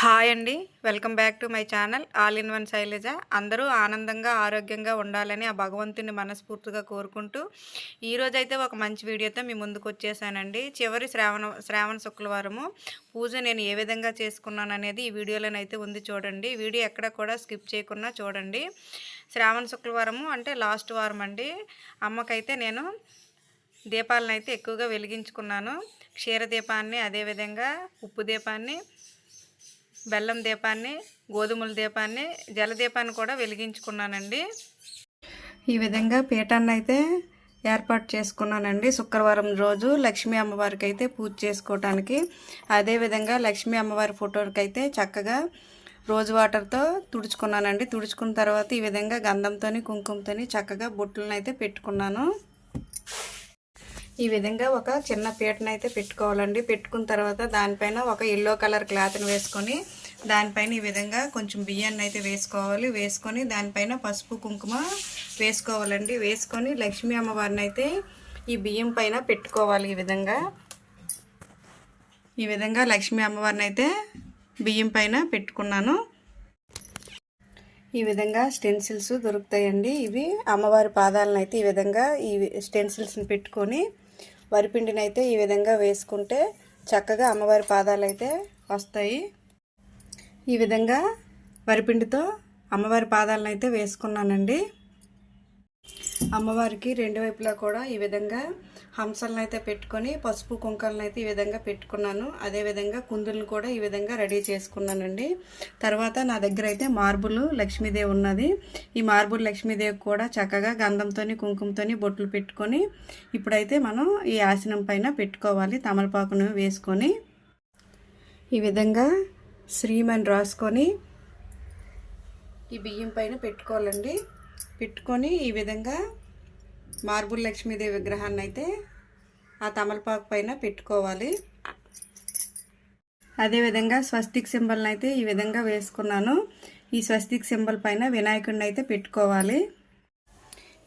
Hi అండి. Welcome back to my channel all in one Shailaja. అందరూ ఆనందంగా ఆరోగ్యంగా ఉండాలని ఆ భగవంతుని మనస్ఫూర్తిగా కోరుకుంటూ ఈరోజైతే ఒక మంచి వీడియోతో మీ ముందుకు వచ్చేసానండి. చివరి శ్రావణ శ్రావణ శుక్రవారము పూజ నేను ఏ విధంగా చేసుకున్నాను అనేది ఈ వీడియోలోనైతే ఉంది చూడండి. వీడియో ఎక్కడ కూడా స్కిప్ చేయకుండా చూడండి. శ్రావణ శుక్రవారము అంటే లాస్ట్ వారం అండి అమ్మకైతే నేను దీపాలను అయితే ఎక్కువగా వెలిగించుకున్నాను. క్షీర దీపాన్ని అదేవిధంగా ఉప్పు దీపాన్ని బెల్లం దీపాన్ని గోధుమల దీపాన్ని జలదీపాన్ని కూడా వెలిగించుకున్నానండి. ఈ విధంగా పీఠాన్ని అయితే ఏర్పాటు చేసుకున్నానండి. శుక్రవారం రోజు లక్ష్మీ అమ్మవారికి అయితే పూజ చేసుకోవటానికి. అదేవిధంగా లక్ష్మీ అమ్మవారి ఫోటోకి అయితే చక్కగా రోజు వాటర్తో తుడుచుకున్నానండి. తుడుచుకున్న తర్వాత ఈ విధంగా గంధంతో కుంకుమతో చక్కగా బొట్టులను అయితే పెట్టుకున్నాను. ఈ విధంగా ఒక చిన్న పీటనైతే పెట్టుకోవాలండి. పెట్టుకున్న తర్వాత దానిపైన ఒక ఎల్లో కలర్ క్లాత్ని వేసుకొని దానిపైన ఈ విధంగా కొంచెం బియ్యాన్ని అయితే వేసుకోవాలి. వేసుకొని దానిపైన పసుపు కుంకుమ వేసుకోవాలండి. వేసుకొని లక్ష్మీ అమ్మవారిని అయితే ఈ బియ్యం పైన పెట్టుకోవాలి ఈ విధంగా. ఈ విధంగా లక్ష్మీ అమ్మవారిని అయితే బియ్యం పైన పెట్టుకున్నాను. ఈ విధంగా స్టెన్సిల్స్ దొరుకుతాయండి ఇవి. అమ్మవారి పాదాలను అయితే ఈ విధంగా ఈ స్టెన్సిల్స్ని పెట్టుకొని వరిపిండిని అయితే ఈ విధంగా వేసుకుంటే చక్కగా అమ్మవారి పాదాలు అయితే వస్తాయి. ఈ విధంగా వరిపిండితో అమ్మవారి పాదాలను అయితే వేసుకున్నానండి. అమ్మవారికి రెండు వైపులా కూడా ఈ విధంగా హంసలను అయితే పెట్టుకొని పసుపు కుంకలను అయితే ఈ విధంగా పెట్టుకున్నాను. అదేవిధంగా కుందులను కూడా ఈ విధంగా రెడీ చేసుకున్నానండి. తర్వాత నా దగ్గర అయితే మార్బుల్ లక్ష్మీదేవి ఉన్నది. ఈ మార్బుల్ లక్ష్మీదేవి కూడా చక్కగా గంధంతో కుంకుమతో బొట్లు పెట్టుకొని ఇప్పుడైతే మనం ఈ ఆసనం పైన పెట్టుకోవాలి. తమలపాకును వేసుకొని ఈ విధంగా శ్రీమని రాసుకొని ఈ బియ్యం పైన పెట్టుకోవాలండి. పెట్టుకొని ఈ విధంగా మార్బుల్ లక్ష్మీదేవి విగ్రహాన్ని అయితే ఆ తమలపాకు పైన పెట్టుకోవాలి. అదేవిధంగా స్వస్తిక్ సింబల్ని అయితే ఈ విధంగా వేసుకున్నాను. ఈ స్వస్తిక్ సింబల్ పైన వినాయకుడిని అయితే పెట్టుకోవాలి.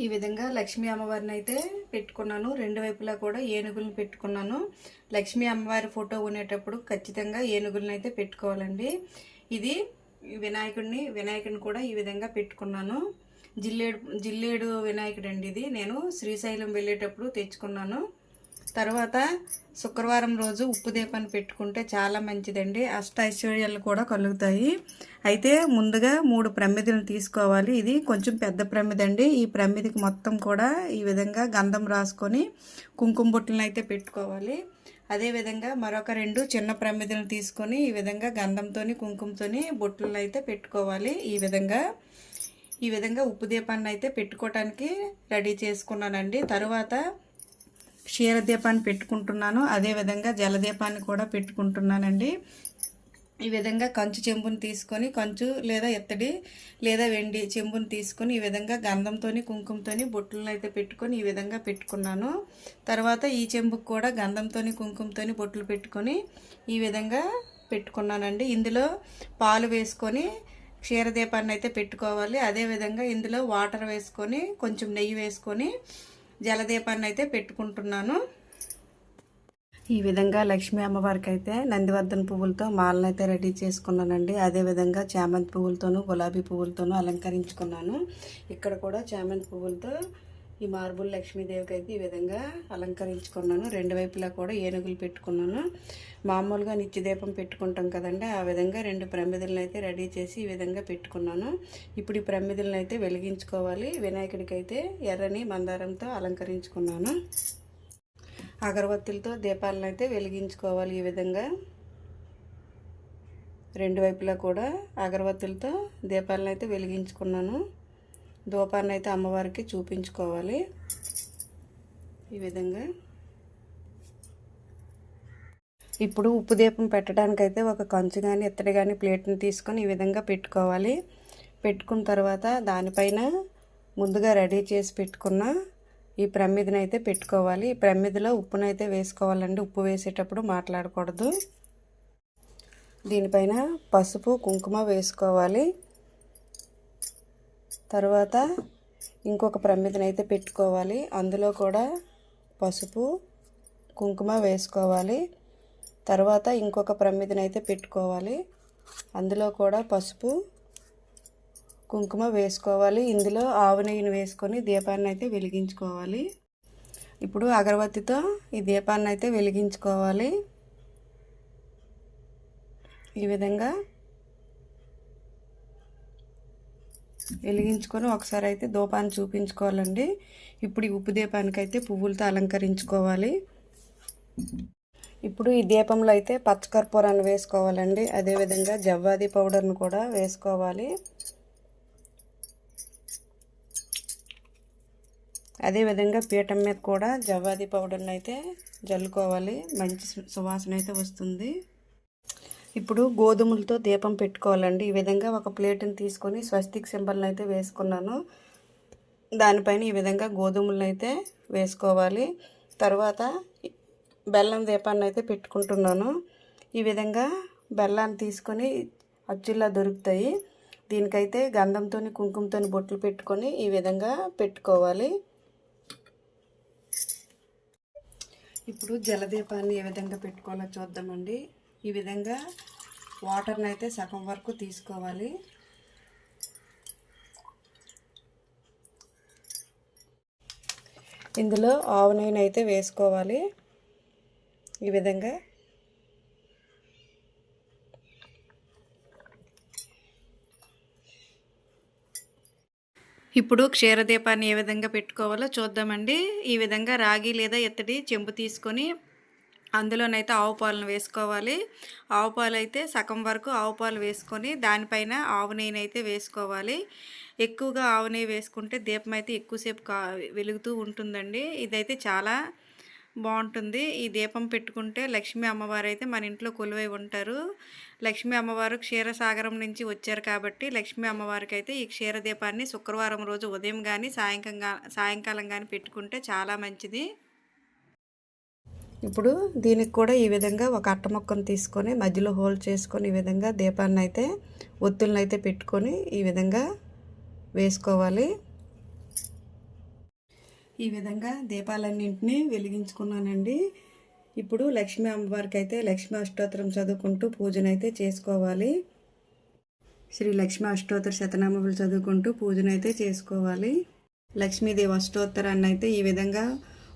ఈ విధంగా లక్ష్మీ అమ్మవారిని అయితే పెట్టుకున్నాను. రెండు వైపులా కూడా ఏనుగులను పెట్టుకున్నాను. లక్ష్మీ అమ్మవారి ఫోటో ఉండేటప్పుడు ఖచ్చితంగా ఏనుగులను అయితే పెట్టుకోవాలండి. ఇది వినాయకుడిని వినాయకుడిని కూడా ఈ విధంగా పెట్టుకున్నాను. జిల్లేడు జిల్లేడు వినాయకుడు అండి ఇది. నేను శ్రీశైలం వెళ్ళేటప్పుడు తెచ్చుకున్నాను. తర్వాత శుక్రవారం రోజు ఉప్పు దీపాన్ని పెట్టుకుంటే చాలా మంచిదండి. అష్ట ఐశ్వర్యాలు కూడా కలుగుతాయి. అయితే ముందుగా మూడు ప్రమిదలను తీసుకోవాలి. ఇది కొంచెం పెద్ద ప్రమిదండి. ఈ ప్రమిదికి మొత్తం కూడా ఈ విధంగా గంధం రాసుకొని కుంకుమ బొట్టులను అయితే పెట్టుకోవాలి. అదేవిధంగా మరొక రెండు చిన్న ప్రమిదలను తీసుకొని ఈ విధంగా గంధంతో కుంకుమతో బొట్టులను అయితే పెట్టుకోవాలి. ఈ విధంగా ఈ విధంగా ఉప్పు దీపాన్ని అయితే పెట్టుకోవటానికి రెడీ చేసుకున్నానండి. తరువాత క్షీర దీపాన్ని పెట్టుకుంటున్నాను అదేవిధంగా జలదీపాన్ని కూడా పెట్టుకుంటున్నానండి. ఈ విధంగా కంచు చెంబుని తీసుకొని కంచు లేదా ఎత్తడి లేదా వెండి చెంబుని తీసుకొని ఈ విధంగా గంధంతో కుంకుమతో బొట్టులను అయితే పెట్టుకొని ఈ విధంగా పెట్టుకున్నాను. తర్వాత ఈ చెంబుకు కూడా గంధంతో కుంకుమతో బొట్లు పెట్టుకొని ఈ విధంగా పెట్టుకున్నానండి. ఇందులో పాలు వేసుకొని క్షీరదీపాన్ని అయితే పెట్టుకోవాలి. అదేవిధంగా ఇందులో వాటర్ వేసుకొని కొంచెం నెయ్యి వేసుకొని జలదీపాన్ని అయితే పెట్టుకుంటున్నాను. ఈ విధంగా లక్ష్మీ అమ్మవారికి అయితే నందివర్ధన పువ్వులతో మాలను అయితే రెడీ చేసుకున్నానండి. అదేవిధంగా చామంతి పువ్వులతోనూ గులాబీ పువ్వులతోనూ అలంకరించుకున్నాను. ఇక్కడ కూడా చామంతి పువ్వులతో ఈ మార్బుల్ లక్ష్మీదేవికి అయితే ఈ విధంగా అలంకరించుకున్నాను. రెండు వైపులా కూడా ఏనుగులు పెట్టుకున్నాను. మామూలుగా నిత్యదీపం పెట్టుకుంటాం కదండి ఆ విధంగా రెండు ప్రమిదలను అయితే రెడీ చేసి ఈ విధంగా పెట్టుకున్నాను. ఇప్పుడు ఈ ప్రమిదలను అయితే వెలిగించుకోవాలి. వినాయకుడికి అయితే ఎర్రని మందారంతో అలంకరించుకున్నాను. అగరబత్తులతో దీపాలను అయితే వెలిగించుకోవాలి ఈ విధంగా. రెండు వైపులా కూడా అగరబత్తులతో దీపాలను అయితే వెలిగించుకున్నాను. ధూపాన్ని అయితే అమ్మవారికి చూపించుకోవాలి. ఈ విధంగా. ఇప్పుడు ఉప్పు దీపం పెట్టడానికైతే ఒక కంచు కానీ ఇత్తడి కానీ ప్లేట్ని తీసుకొని ఈ విధంగా పెట్టుకోవాలి. పెట్టుకున్న తర్వాత దానిపైన ముందుగా రెడీ చేసి పెట్టుకున్న ఈ ప్రమిదిని అయితే పెట్టుకోవాలి. ఈ ప్రమిదిలో ఉప్పునైతే వేసుకోవాలండి. ఉప్పు వేసేటప్పుడు మాట్లాడకూడదు. దీనిపైన పసుపు కుంకుమ వేసుకోవాలి. తర్వాత ఇంకొక ప్రమిదనైతే అయితే పెట్టుకోవాలి. అందులో కూడా పసుపు కుంకుమ వేసుకోవాలి. తర్వాత ఇంకొక ప్రమిదనైతే అయితే పెట్టుకోవాలి. అందులో కూడా పసుపు కుంకుమ వేసుకోవాలి. ఇందులో ఆవు నెయ్యిని వేసుకొని దీపాన్ని అయితే వెలిగించుకోవాలి. ఇప్పుడు అగరబత్తితో ఈ దీపాన్ని అయితే వెలిగించుకోవాలి. ఈ విధంగా వెలిగించుకొని ఒకసారి అయితే దూపాన్ని చూపించుకోవాలండి. ఇప్పుడు ఈ ఉప్పు దీపానికి అయితే పువ్వులతో అలంకరించుకోవాలి. ఇప్పుడు ఈ దీపంలో అయితే పచ్చకర్పూరాన్ని వేసుకోవాలండి. అదేవిధంగా జవ్వాది పౌడర్ను కూడా వేసుకోవాలి. అదేవిధంగా పీఠం మీద కూడా జవ్వాది పౌడర్ని అయితే జల్లుకోవాలి. మంచి సువాసన అయితే వస్తుంది. ఇప్పుడు గోధుమలతో దీపం పెట్టుకోవాలండి. ఈ విధంగా ఒక ప్లేట్ని తీసుకొని స్వస్తిక్ సింబల్ని అయితే వేసుకున్నాను. దానిపైన ఈ విధంగా గోధుమలను అయితే వేసుకోవాలి. తర్వాత బెల్లం దీపాన్ని అయితే పెట్టుకుంటున్నాను. ఈ విధంగా బెల్లాన్ని తీసుకొని అచ్చుల్లా దొరుకుతాయి. దీనికైతే గంధంతో కుంకుమతో బొట్లు పెట్టుకొని ఈ విధంగా పెట్టుకోవాలి. ఇప్పుడు జలదీపాన్ని ఏ విధంగా పెట్టుకోవాలో చూద్దామండి. ఈ విధంగా వాటర్ని అయితే సగం వరకు తీసుకోవాలి. ఇందులో ఆవు నూనె అయితే వేసుకోవాలి. ఈ విధంగా ఇప్పుడు క్షీరదీపాన్ని ఏ విధంగా పెట్టుకోవాలో చూద్దామండి. ఈ విధంగా రాగి లేదా ఎత్తడి చెంబు తీసుకొని అందులోనైతే ఆవు పాలను వేసుకోవాలి. ఆవు పాలు అయితే సగం వరకు ఆవు పాలు వేసుకొని దానిపైన ఆవు నెయ్యిని అయితే వేసుకోవాలి. ఎక్కువగా ఆవు నెయ్యి వేసుకుంటే దీపం అయితే ఎక్కువసేపు కా వెలుగుతూ ఉంటుందండి. ఇదైతే చాలా బాగుంటుంది. ఈ దీపం పెట్టుకుంటే లక్ష్మీ అమ్మవారు అయితే మన ఇంట్లో కొలువై ఉంటారు. లక్ష్మీ అమ్మవారు క్షీరసాగరం నుంచి వచ్చారు కాబట్టి లక్ష్మీ అమ్మవారికి అయితే ఈ క్షీర దీపాన్ని శుక్రవారం రోజు ఉదయం కానీ సాయంకాలం సాయంకాలం కానీ పెట్టుకుంటే చాలా మంచిది. ఇప్పుడు దీనికి కూడా ఈ విధంగా ఒక అట్ట మొక్కను తీసుకొని మధ్యలో హోల్ చేసుకొని ఈ విధంగా దీపాన్ని అయితే ఒత్తులను అయితే పెట్టుకొని ఈ విధంగా వేసుకోవాలి. ఈ విధంగా దీపాలన్నింటినీ వెలిగించుకున్నానండి. ఇప్పుడు లక్ష్మీ అమ్మవారికి అయితే లక్ష్మీ అష్టోత్తరం చదువుకుంటూ పూజనైతే చేసుకోవాలి. శ్రీ లక్ష్మీ అష్టోత్తర శతనామములు చదువుకుంటూ పూజనైతే చేసుకోవాలి. లక్ష్మీదేవి అష్టోత్తరాన్ని అయితే ఈ విధంగా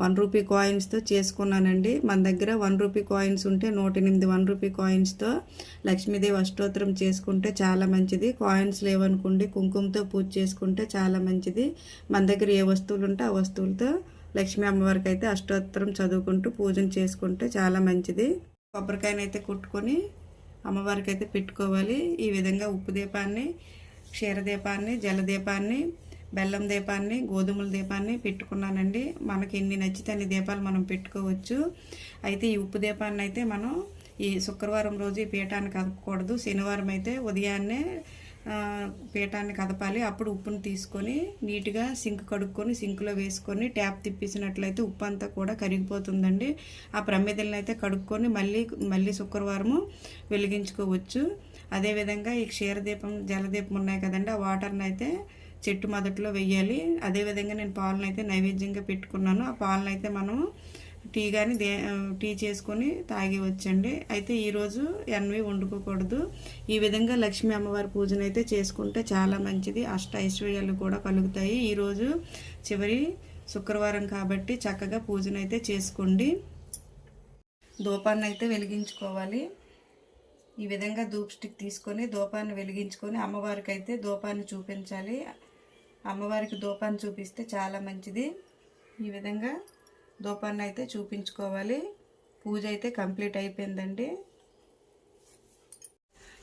వన్ రూపీ కాయిన్స్తో చేసుకున్నానండి. మన దగ్గర వన్ రూపీ కాయిన్స్ ఉంటే నూట ఎనిమిది వన్ రూపీ కాయిన్స్తో లక్ష్మీదేవి అష్టోత్తరం చేసుకుంటే చాలా మంచిది. కాయిన్స్ లేవనుకోండి కుంకుమతో పూజ చేసుకుంటే చాలా మంచిది. మన దగ్గర ఏ వస్తువులు ఉంటే ఆ వస్తువులతో లక్ష్మీ అమ్మవారికి అయితే అష్టోత్తరం చదువుకుంటూ పూజను చేసుకుంటే చాలా మంచిది. కొబ్బరికాయనైతే కుట్టుకొని అమ్మవారికి అయితే పెట్టుకోవాలి. ఈ విధంగా ఉప్పు దీపాన్ని క్షీరదీపాన్ని జలదీపాన్ని బెల్లం దీపాన్ని గోధుమల దీపాన్ని పెట్టుకున్నానండి. మనకి ఎన్ని నచ్చితే అన్ని దీపాలు మనం పెట్టుకోవచ్చు. అయితే ఈ ఉప్పు దీపాన్ని అయితే మనం ఈ శుక్రవారం రోజు ఈ పీఠాన్ని కదపకూడదు. శనివారం అయితే ఉదయాన్నే పీఠాన్ని కదపాలి. అప్పుడు ఉప్పును తీసుకొని నీట్గా సింక్ కడుక్కొని సింక్లో వేసుకొని ట్యాప్ తిప్పేసినట్లయితే ఉప్పు అంతా కూడా కరిగిపోతుందండి. ఆ ప్రమిదలను అయితే కడుక్కొని మళ్ళీ మళ్ళీ శుక్రవారము వెలిగించుకోవచ్చు. అదేవిధంగా ఈ క్షీరదీపం జలదీపం ఉన్నాయి కదండి ఆ వాటర్ని అయితే చెట్టు మొదట్లో వెయ్యాలి. అదేవిధంగా నేను పాలను అయితే నైవేద్యంగా పెట్టుకున్నాను. ఆ పాలను అయితే మనము టీ కానీ దే టీ చేసుకొని తాగి వచ్చండి. అయితే ఈరోజు ఎన్వి వండుకోకూడదు. ఈ విధంగా లక్ష్మీ అమ్మవారి పూజను అయితే చేసుకుంటే చాలా మంచిది. అష్ట ఐశ్వర్యాలు కూడా కలుగుతాయి. ఈరోజు చివరి శుక్రవారం కాబట్టి చక్కగా పూజనైతే చేసుకోండి. దూపాన్ని అయితే వెలిగించుకోవాలి. ఈ విధంగా ధూప్ స్టిక్ తీసుకొని దూపాన్ని వెలిగించుకొని అమ్మవారికి అయితే దూపాన్ని చూపించాలి. అమ్మవారికి దూపాన్ని చూపిస్తే చాలా మంచిది. ఈ విధంగా దూపాన్ని అయితే చూపించుకోవాలి. పూజ అయితే కంప్లీట్ అయిపోయిందండి.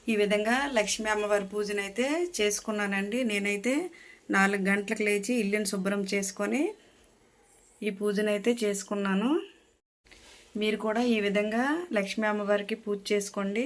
ఈ విధంగా లక్ష్మీ అమ్మవారి పూజను అయితే చేసుకున్నానండి. నేనైతే నాలుగు గంటలకు లేచి ఇల్లుని శుభ్రం చేసుకొని ఈ పూజను అయితే చేసుకున్నాను. మీరు కూడా ఈ విధంగా లక్ష్మీ అమ్మవారికి పూజ చేసుకోండి.